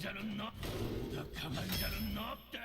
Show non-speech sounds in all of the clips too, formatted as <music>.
자는 너, 더 강한 자는 없다.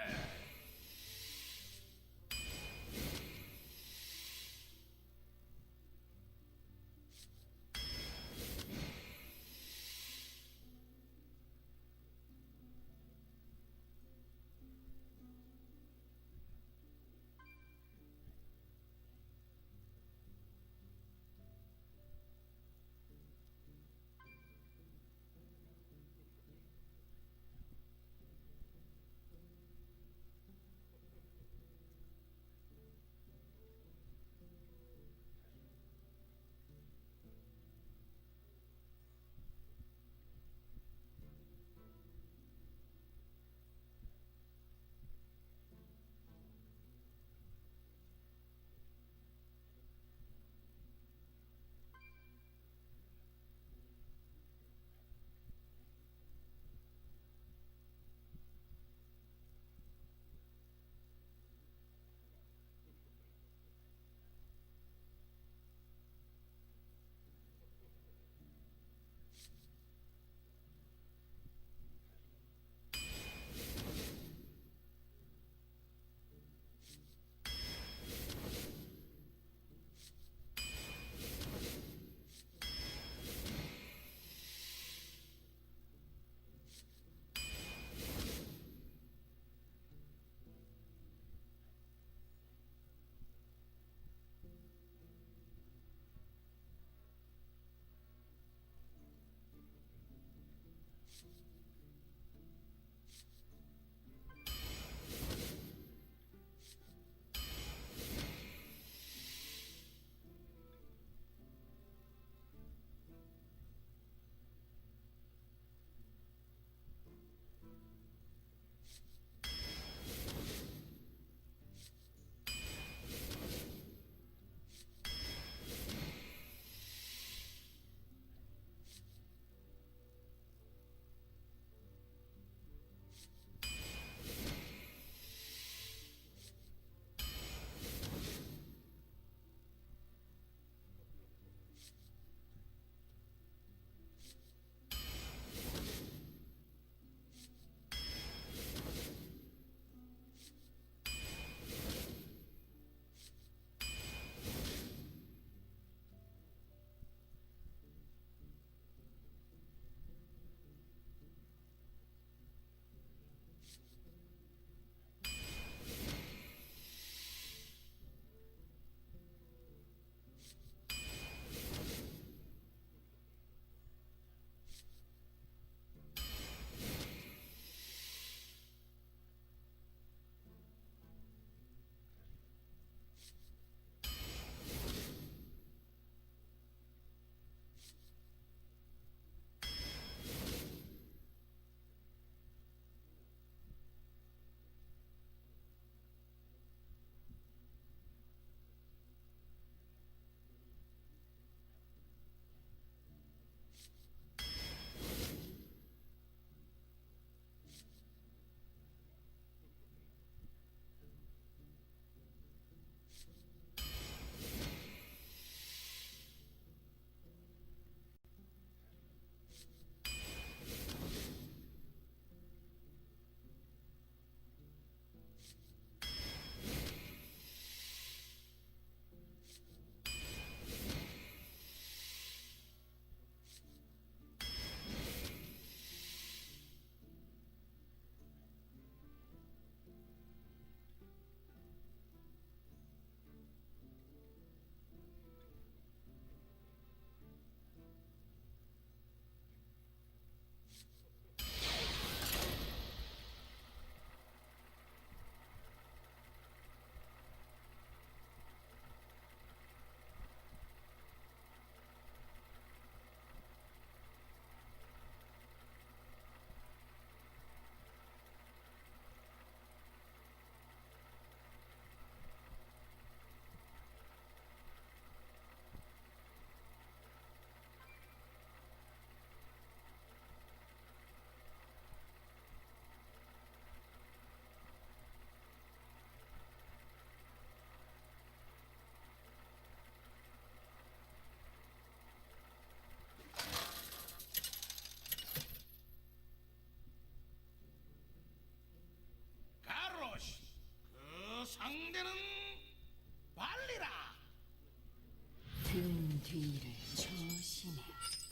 뒤를 조심해.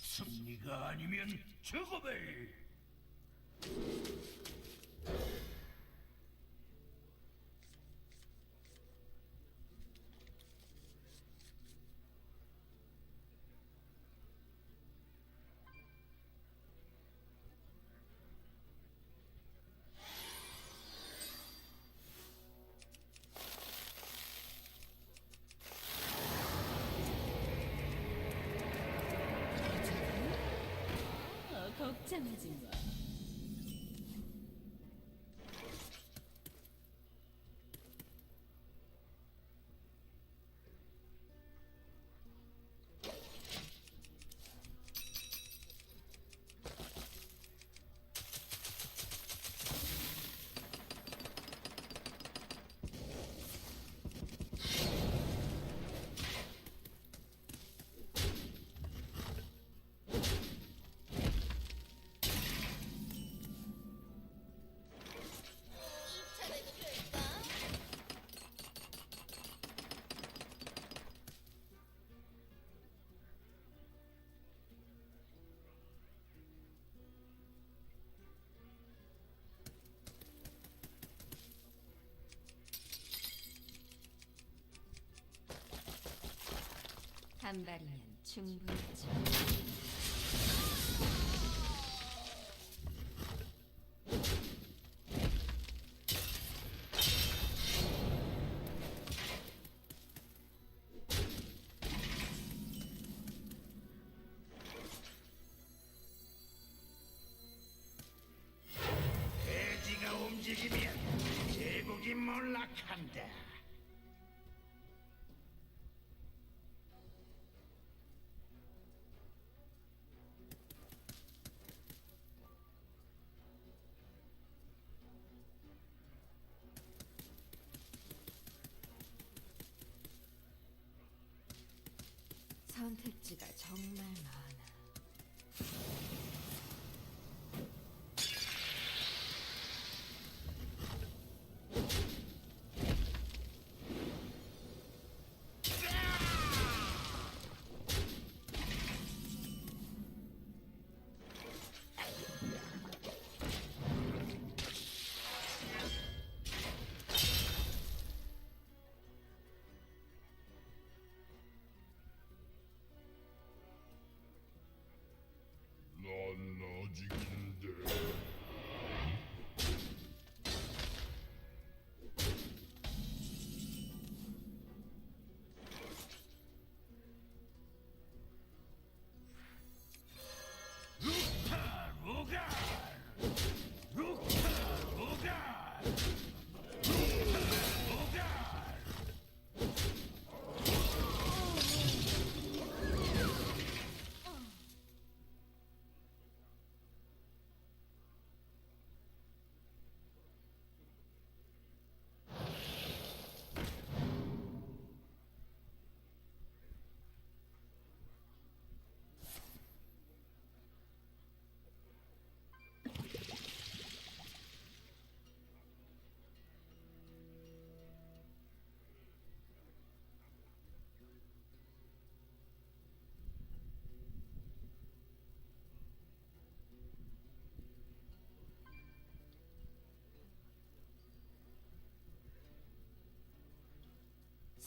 승리가 아니면 죽음을 걱정 하지 마. 한 발이면 충분하죠. 선택지가 정말 많아.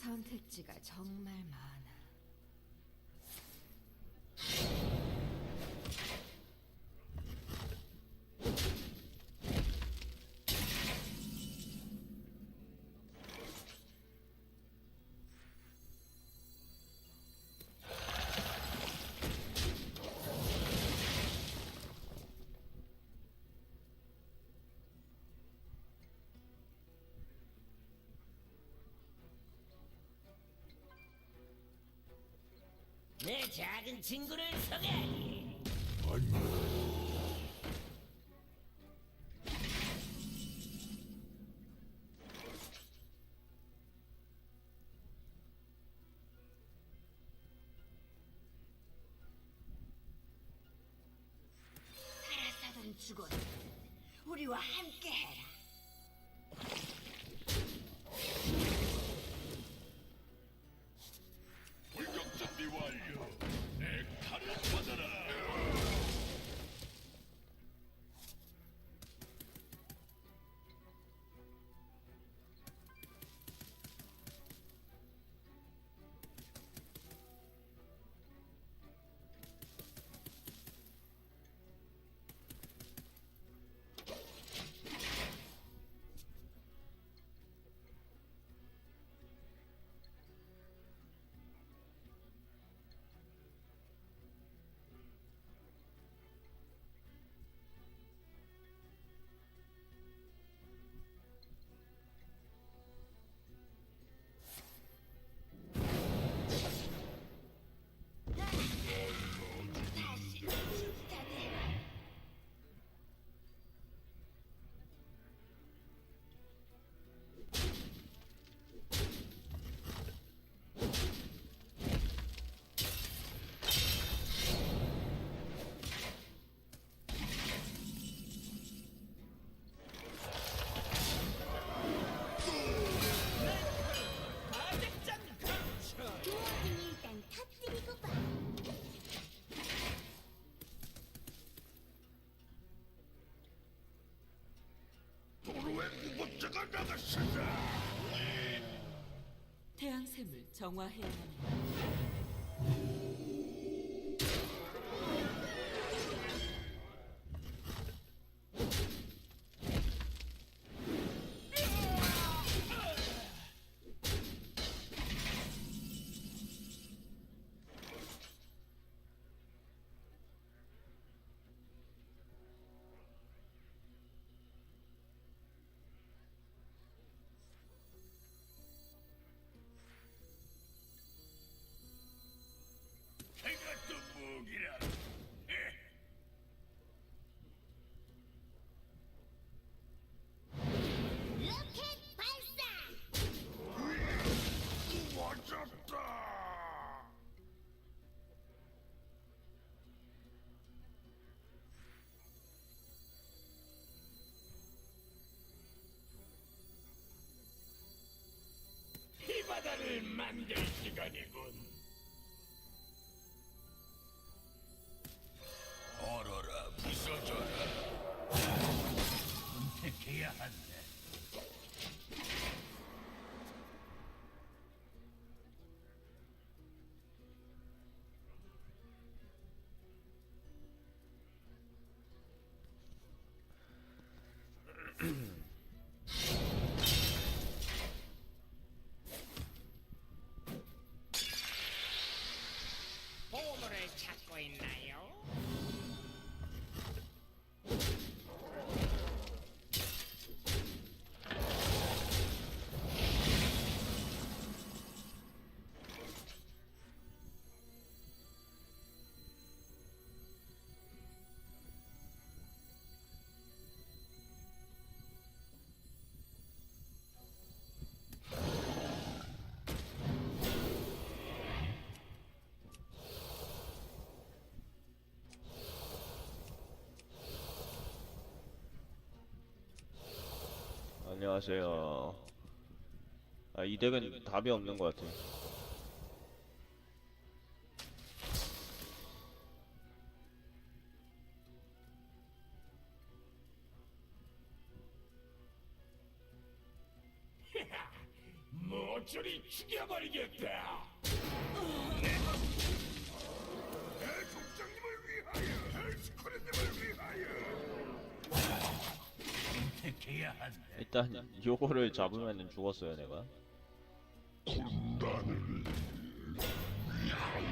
선택지가 정말 많아. 내 작은 친구를 소개하니 살아서든 죽어든 우리와 함께해라. 정화해야 하는 찾고 있 안녕하세요. 아, 이 덱은 답이 없는 것 같아. 모 요거를 잡으면은 죽었어요, 내가. 군단을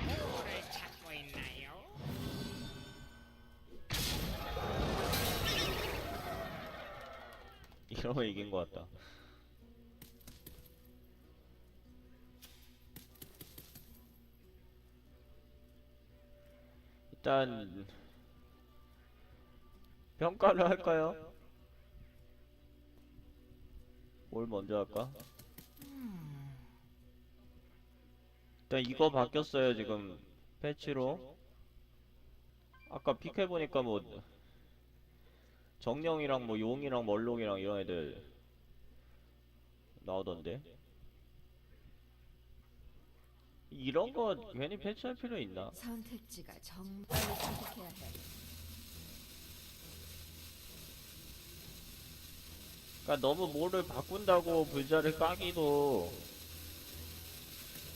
보물을 찾고 있나요? 이러면 이긴 것 같다. 일단 평가를 할까요? 뭘 먼저 할까? 일단 이거 바뀌었어요 지금 패치로 아까 픽해 보니까 뭐 정령이랑 뭐 용이랑 멀록이랑 이런 애들 나오던데 이런 거 괜히 패치할 필요 있나? 선택지가 정말 선택해야 해. 그러니까 너무 뭐를 바꾼다고 불자를 까기도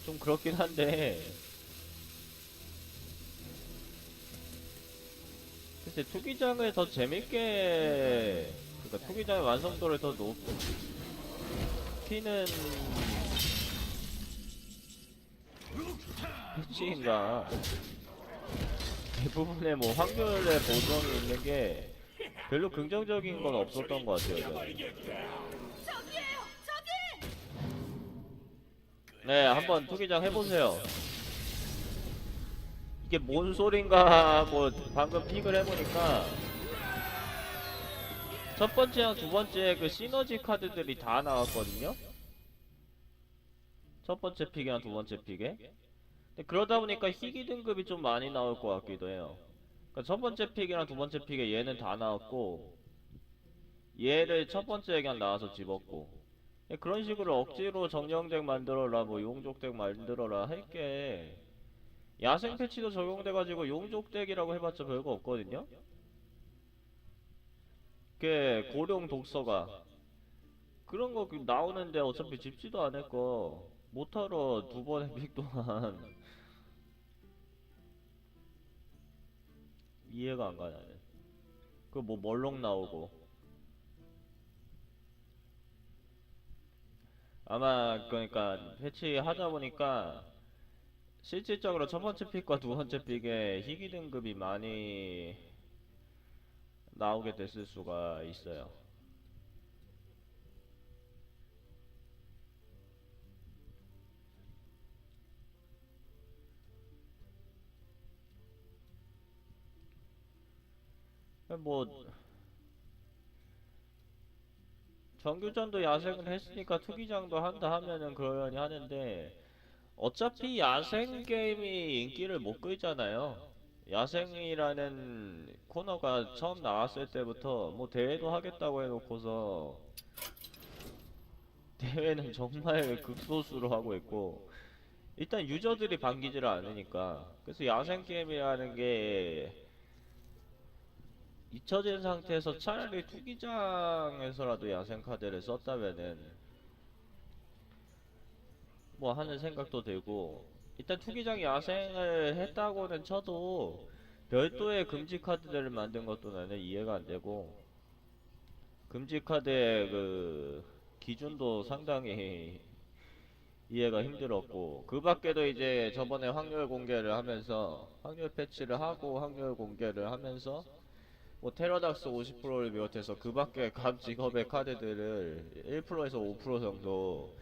좀 그렇긴 한데. 글쎄 투기장을 더 재밌게 그러니까 투기장의 완성도를 더 높이는 패치인가? 대부분의 뭐 확률의 보정이 있는 게 별로 긍정적인 건 없었던 것 같아요. 저는. 저기에요, 저기! 네, 한번 투기장 해보세요. 이게 뭔 소린가 하고 방금 픽을 해보니까 첫 번째랑 두 번째 그 시너지 카드들이 다 나왔거든요. 첫 번째 픽이랑 두 번째 픽에. 그러다 보니까 희귀 등급이 좀 많이 나올 것 같기도 해요. 그러니까 첫 번째 픽이랑 두 번째 픽에 얘는 다 나왔고 얘를 첫 번째에 그냥 나와서 집었고. 예, 그런 식으로 억지로 정령덱 만들어라 뭐 용족덱 만들어라 할 게 야생 패치도 적용돼가지고 용족덱이라고 해봤자 별거 없거든요. 그 고령 독서가. 그런 거그 나오는데 어차피 집지도 않을 거. 모터로 두 번의 픽 동안 이해가 안가 나는 그뭐 멀록 나오고 아마 그러니까 패치 하다 보니까 실질적으로 첫 번째 픽과 두 번째 픽에 희귀 등급이 많이 나오게 됐을 수가 있어요. 뭐 정규전도 야생을 했으니까 투기장도 한다 하면은 그러려니 하는데 어차피 야생 게임이 인기를 못 끌잖아요. 야생이라는 코너가 처음 나왔을 때부터 뭐 대회도 하겠다고 해놓고서 대회는 <laughs> 정말 극소수로 하고 있고 일단 유저들이 반기지를 않으니까 그래서 야생 게임이라는 게 잊혀진 상태에서 차라리 투기장에서라도 야생 카드를 썼다면은 뭐 하는 생각도 들고 일단 투기장 야생을 했다고는 쳐도 별도의 금지 카드들을 만든 것도 나는 이해가 안 되고 금지 카드의 그 기준도 상당히 이해가 힘들었고 그 밖에도 이제 저번에 확률 공개를 하면서 확률 패치를 하고 확률 공개를 하면서 뭐 테러닥스 50%를 비롯해서 그 밖에 각 직업의 카드들을 1%에서 5% 정도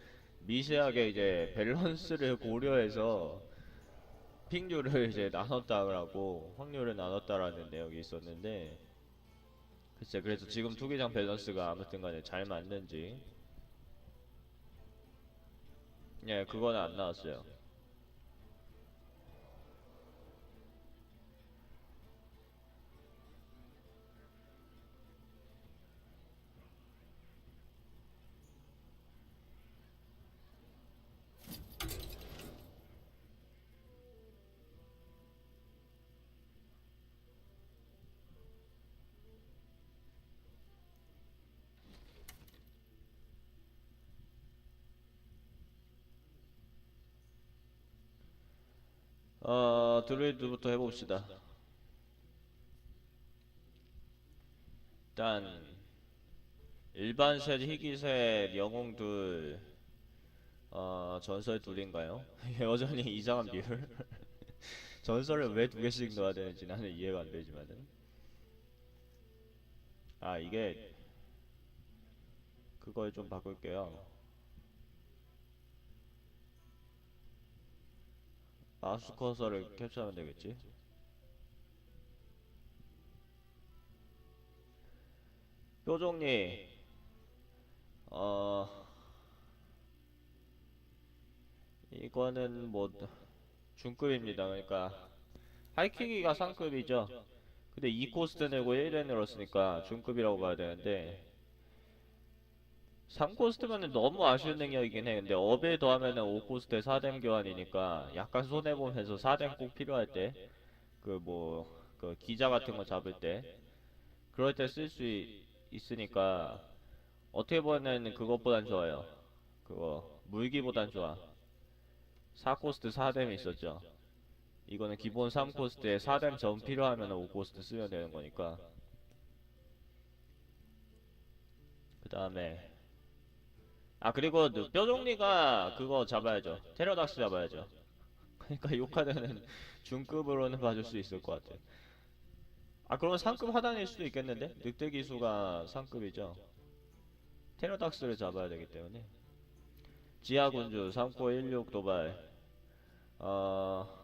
미세하게 이제 밸런스를 <laughs> 고려해서 픽률을 이제 나눴다라고 확률을 나눴다라는 내용이 있었는데 글쎄 그래서 지금 투기장 밸런스가 아무튼 간에 잘 맞는지. 예 그거는 안 나왔어요 드루이드부터 해봅시다. 일단 일반 셋 희귀 셋 영웅 둘 어, 전설 둘인가요? <laughs> 여전히 이상한 비율. <laughs> 전설을 왜 두 개씩 넣어야 되는지 나는 이해가 안 되지만은. 아 이게 그걸 좀 바꿀게요 마우스 커서를 캡처하면 되겠지. 뾰족리 어 이거는 뭐 중급입니다. 그러니까 하이킹이가 상급이죠. 근데 2코스트 내고 1에 늘었으니까 중급이라고 봐야 되는데 3코스트면은 너무 아쉬운 능력이긴 해. 근데 업에 더하면은 5코스트에 4댐 교환이니까 약간 손해보면서 4댐 꼭 필요할 때 그 뭐 그 기자 같은 거 잡을 때 그럴 때 쓸 수 있으니까 어떻게 보면은 그것보단 좋아요. 그거 물기보단 좋아. 4코스트 4댐 있었죠. 이거는 기본 3코스트에 4댐 전 필요하면 5코스트 쓰면 되는 거니까. 그 다음에 아 그리고 그 뼈종리가 그거 잡아야죠. 테러닥스 잡아야죠. 그러니까 <laughs> 요 카드는 중급으로는 봐줄 수 있을 것 같아. 아 그러면 상급 하단일 수도 있겠는데? 늑대 기수가 상급이죠. 테러닥스를 잡아야 되기 때문에. 지하군주 3코16 도발. 어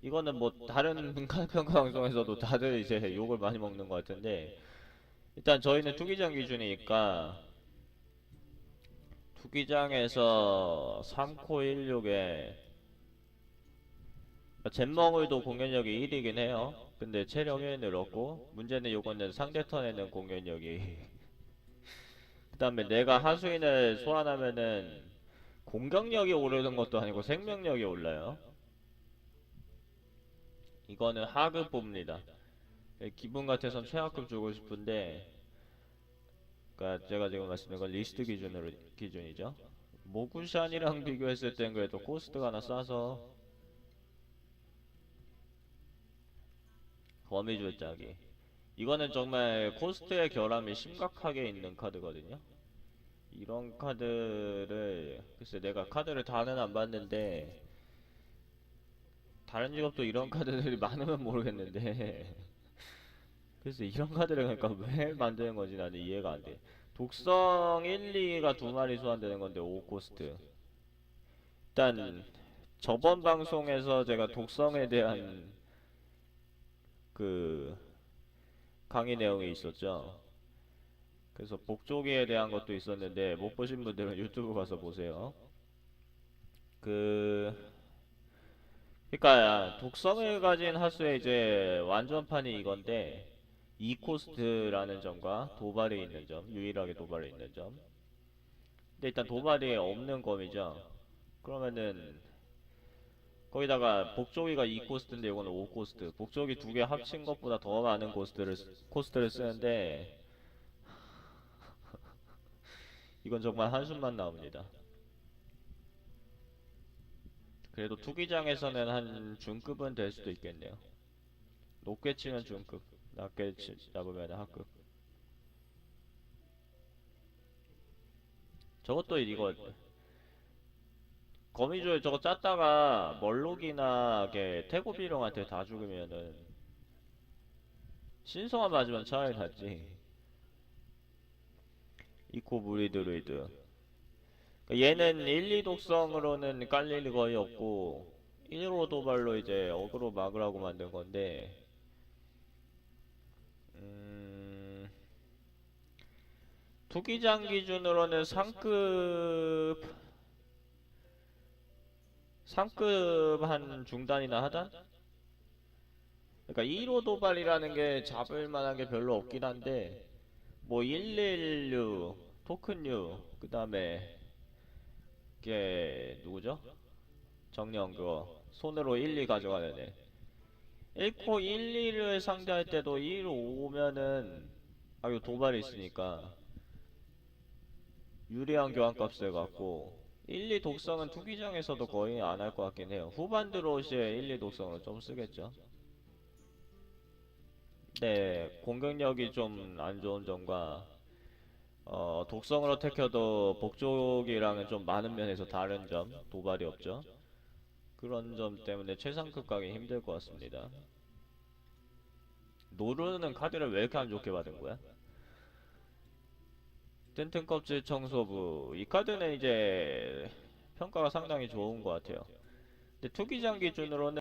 이거는 뭐 다른 평가 방송에서도 다들 이제 욕을 많이 먹는 것 같은데 일단 저희는 투기장 기준이니까 투기장에서 3코 16에 젠멍울도 공격력이 1이긴 해요. 근데 체력 1 늘었고 문제는 요거는 상대 턴에는 공격력이 <laughs> 그 다음에 내가 하수인을 소환하면은 공격력이 오르는 것도 아니고 생명력이 올라요. 이거는 하급 뽑니다. 기분 같아선 최하급 주고 싶은데 그니까 제가 지금 말씀드린 건 리스트 기준으로 기준이죠. 모구샨이랑 <laughs> 비교했을 땐 그래도 코스트가 하나 싸서 거미줄 짜기 이거는 정말 코스트의 결함이 심각하게 있는 카드거든요. 이런 카드를 글쎄 내가 카드를 다는 안 봤는데 다른 직업도 이런 <laughs> 카드들이 많으면 모르겠는데 그래서 이런 <laughs> 카드를 그러니까 왜 만드는 건지 나는 이해가 안 돼. 독성 1, 2가 두 마리 소환되는 건데 5코스트. 일단 저번 방송에서 제가 독성에 대한 그 강의 내용이 있었죠. 그래서 복조기에 대한 것도 있었는데 못 보신 분들은 유튜브 가서 보세요. 그 그러니까 독성을 가진 하수의 이제 완전판이 이건데 2코스트라는 점과 도발이 있는 점, 유일하게 도발이 있는 점. 근데 일단 도발이 없는 검이죠. 그러면은 거기다가 복조기가 2코스트인데 이거는 5코스트. 복조기 두 개 합친 것보다 더 많은 코스트를 쓰- 코스트를 쓰는데 <laughs> 이건 정말 한숨만 나옵니다. 그래도 투기장에서는 한 중급은 될 수도 있겠네요. 높게 치면 중급, 낮게 치, 잡으면 하급. 저것도 이거 거미줄 저거 짰다가 멀록이나 게 태고비룡한테 다 죽으면은 신성한 맞으면 차라리 낫지. 이코 무리드루이드. 그러니까 얘는 1, 2독성으로는 깔 일이 거의 없고 1호 도발로 이제 어그로 막으라고 만든 건데 투기장 기준으로는 상급 상급 한 중단이나 하단? 그러니까 1호 도발이라는 게 잡을 만한 게 별로 없긴 한데 뭐 116, 토큰류, 그 다음에 그게 누구죠? 정령 그거 손으로 1, 2 가져가는 애 1코 1, 2를 상대할 때도 1, 5면은 아 이거 도발이 있으니까 유리한 교환값을 갖고 1, 2 독성은 투기장에서도 거의 안 할 것 같긴 해요 후반 드로시에 1, 2 독성을 좀 쓰겠죠 네 공격력이 좀 안 좋은 점과 어, 독성으로 택혀도 복족이랑은 좀 많은 면에서 다른 점, 도발이 없죠. 그런 점 때문에 최상급 가기 힘들 것 같습니다. 노르는 카드를 왜 이렇게 안 좋게 받은 거야? 튼튼 껍질 청소부. 이 카드는 이제 평가가 상당히 좋은 것 같아요. 근데 투기장 기준으로는